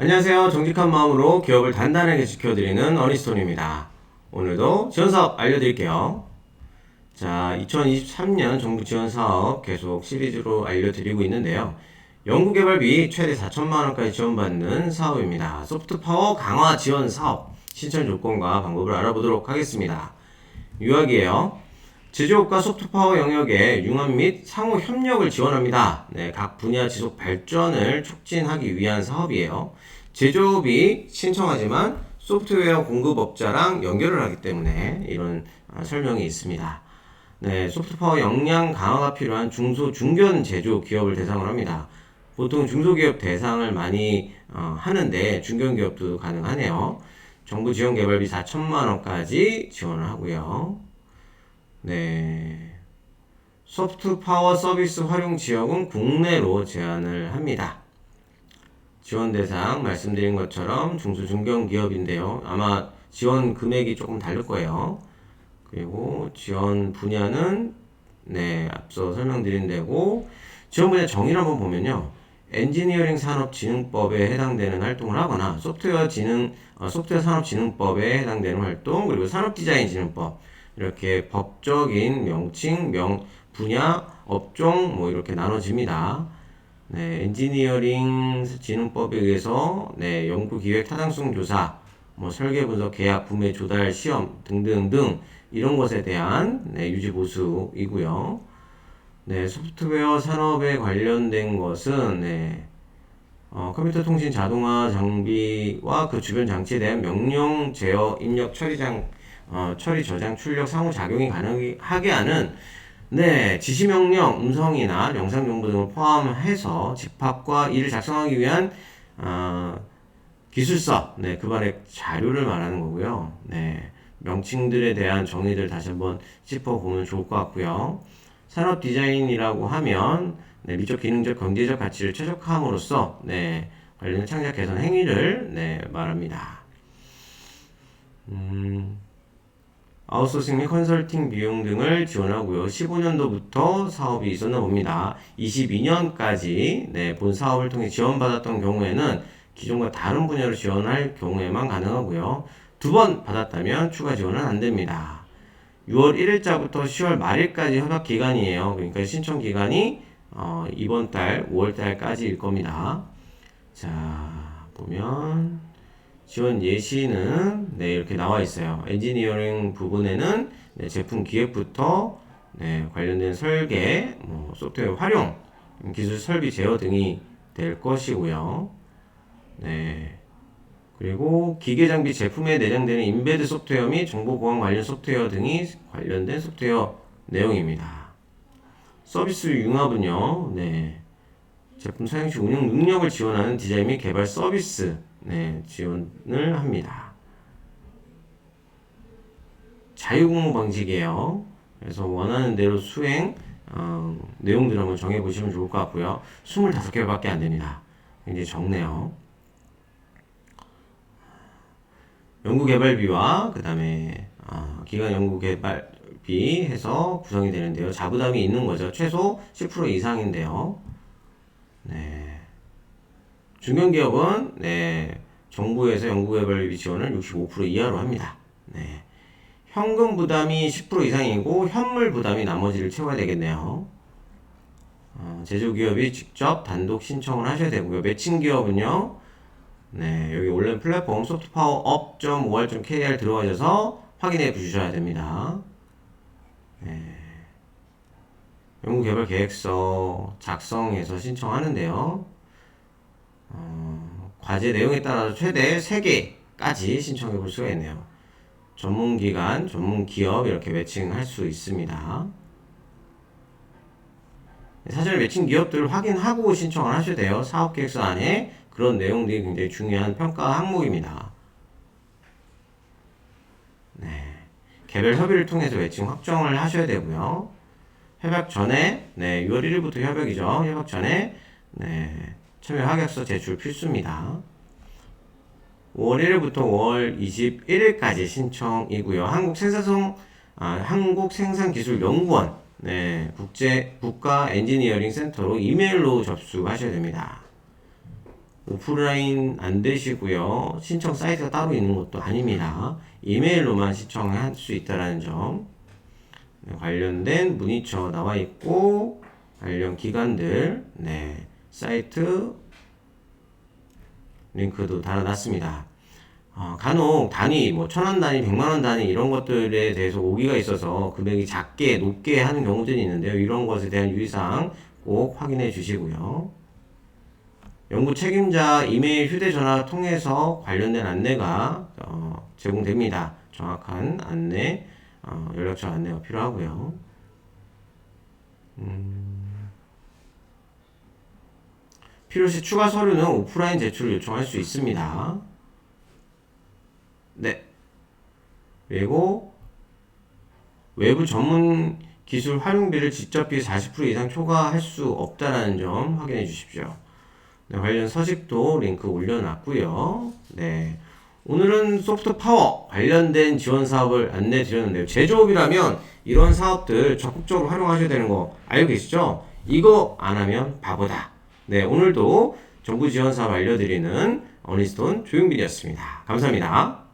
안녕하세요. 정직한 마음으로 기업을 단단하게 지켜드리는 어니스톤입니다. 오늘도 지원 사업 알려드릴게요. 자, 2023년 정부 지원 사업 계속 시리즈로 알려드리고 있는데요. 연구개발비 최대 4천만 원까지 지원받는 사업입니다. 소프트 파워 강화 지원 사업 신청 조건과 방법을 알아보도록 하겠습니다. 유학이에요. 제조업과 소프트파워 영역의 융합 및 상호 협력을 지원합니다. 네, 각 분야 지속 발전을 촉진하기 위한 사업이에요. 제조업이 신청하지만 소프트웨어 공급업자랑 연결을 하기 때문에 이런 아, 설명이 있습니다. 네, 소프트파워 역량 강화가 필요한 중소 중견 제조 기업을 대상으로 합니다. 보통 중소기업 대상을 많이 어, 하는데 중견 기업도 가능하네요. 정부 지원 개발비 4천만 원까지 지원을 하고요. 네. 소프트 파워 서비스 활용 지역은 국내로 제한을 합니다. 지원 대상 말씀드린 것처럼 중소 중견 기업인데요. 아마 지원 금액이 조금 다를 거예요. 그리고 지원 분야는 네, 앞서 설명드린 대고 지원 분야 정의를 한번 보면요. 엔지니어링 산업진흥법에 해당되는 활동을 하거나 소프트웨어 진흥 어, 소프트웨어 산업진흥법에 해당되는 활동 그리고 산업디자인 진흥법 이렇게 법적인 명칭, 명 분야, 업종 뭐 이렇게 나눠집니다. 네, 엔지니어링 진흥법에 의해서 네, 연구 기획 타당성 조사, 뭐 설계 분석, 계약, 구매, 조달, 시험 등등등 이런 것에 대한 네, 유지 보수이고요. 네, 소프트웨어 산업에 관련된 것은 네, 어, 컴퓨터 통신 자동화 장비와 그 주변 장치에 대한 명령 제어 입력 처리 장 어, 처리 저장 출력 상호 작용이 가능하게 하는 네, 지시명령, 음성이나 영상 정보 등을 포함해서 집합과 이를 작성하기 위한 어, 기술서, 네, 그반의 자료를 말하는 거고요. 네, 명칭들에 대한 정의들 다시 한번 짚어보면 좋을 것 같고요. 산업 디자인이라고 하면 네, 미적 기능적 경제적 가치를 최적화함으로써 네, 관련 창작 개선 행위를 네, 말합니다. 음, 아웃소싱 및 컨설팅 비용 등을 지원하고요. 15년도부터 사업이 있었나 봅니다. 22년까지 네, 본 사업을 통해 지원받았던 경우에는 기존과 다른 분야로 지원할 경우에만 가능하고요. 두 번 받았다면 추가 지원은 안 됩니다. 6월 1일자부터 10월 말일까지 협약 기간이에요. 그러니까 신청 기간이 어, 이번 달 5월 달까지일 겁니다. 자, 보면 지원 예시는 네, 이렇게 나와 있어요. 엔지니어링 부분에는 네, 제품 기획부터 네, 관련된 설계, 뭐, 소프트웨어 활용, 기술 설비 제어 등이 될 것이고요. 네. 그리고 기계 장비 제품에 내장되는 인베드 소프트웨어 및 정보 보안 관련 소프트웨어 등이 관련된 소프트웨어 내용입니다. 서비스 융합은요, 네. 제품 사용 시 운영 능력을 지원하는 디자인 및 개발 서비스, 네, 지원을 합니다. 자유공모 방식이에요. 그래서 원하는 대로 수행, 어, 내용들 한번 정해보시면 좋을 것 같고요. 25개밖에 안 됩니다. 굉장히 적네요. 연구개발비와 그 다음에 어, 기간 연구개발비 해서 구성이 되는데요. 자부담이 있는 거죠. 최소 10% 이상인데요. 네. 중견기업은 네, 정부에서 연구개발비 지원을 65% 이하로 합니다. 네. 현금 부담이 10% 이상이고 현물 부담이 나머지를 채워야 되겠네요. 어, 제조기업이 직접 단독 신청을 하셔야 되고요. 매칭기업은요. 네, 여기 온라인 플랫폼 소프트파워업.or.kr 들어가셔서 확인해 주셔야 됩니다. 네. 연구개발 계획서 작성해서 신청하는데요. 어, 과제 내용에 따라서 최대 3개까지 신청해 볼 수가 있네요. 전문기관, 전문기업 이렇게 매칭할 수 있습니다. 사실 매칭 기업들을 확인하고 신청을 하셔야 돼요. 사업계획서 안에 그런 내용들이 굉장히 중요한 평가 항목입니다. 네. 개별 협의를 통해서 매칭 확정을 하셔야 되고요. 협약 전에, 네, 6월 1일부터 협약이죠. 협약 전에, 네, 참여 합약서 제출 필수입니다. 5월 1일부터 5월 21일까지 신청이고요. 한국 생산성, 아, 한국생산기술연구원, 네, 국제, 국가 엔지니어링 센터로 이메일로 접수하셔야 됩니다. 오프라인 안 되시고요. 신청 사이트가 따로 있는 것도 아닙니다. 이메일로만 신청할 수 있다라는 점. 네, 관련된 문의처 나와 있고 관련 기관들 네 사이트 링크도 달아놨습니다. 어, 간혹 단위 뭐 천원 단위, 백만원 단위 이런 것들에 대해서 오기가 있어서 금액이 작게 높게 하는 경우들이 있는데요. 이런 것에 대한 유의사항 꼭 확인해 주시고요. 연구 책임자 이메일, 휴대전화 통해서 관련된 안내가 어, 제공됩니다. 정확한 안내, 어, 연락처 안내가 필요하고요. 음, 필요시 추가 서류는 오프라인 제출을 요청할 수 있습니다. 네. 그리고 외부 전문 기술 활용비를 직접비 40% 이상 초과할 수 없다라는 점 확인해 주십시오. 네, 관련 서식도 링크 올려놨고요. 네. 오늘은 소프트 파워 관련된 지원 사업을 안내 드렸는데요. 제조업이라면 이런 사업들 적극적으로 활용하셔야 되는 거 알고 계시죠? 이거 안 하면 바보다. 네, 오늘도 정부 지원 사업 알려드리는 어니스톤 조용빈이었습니다. 감사합니다.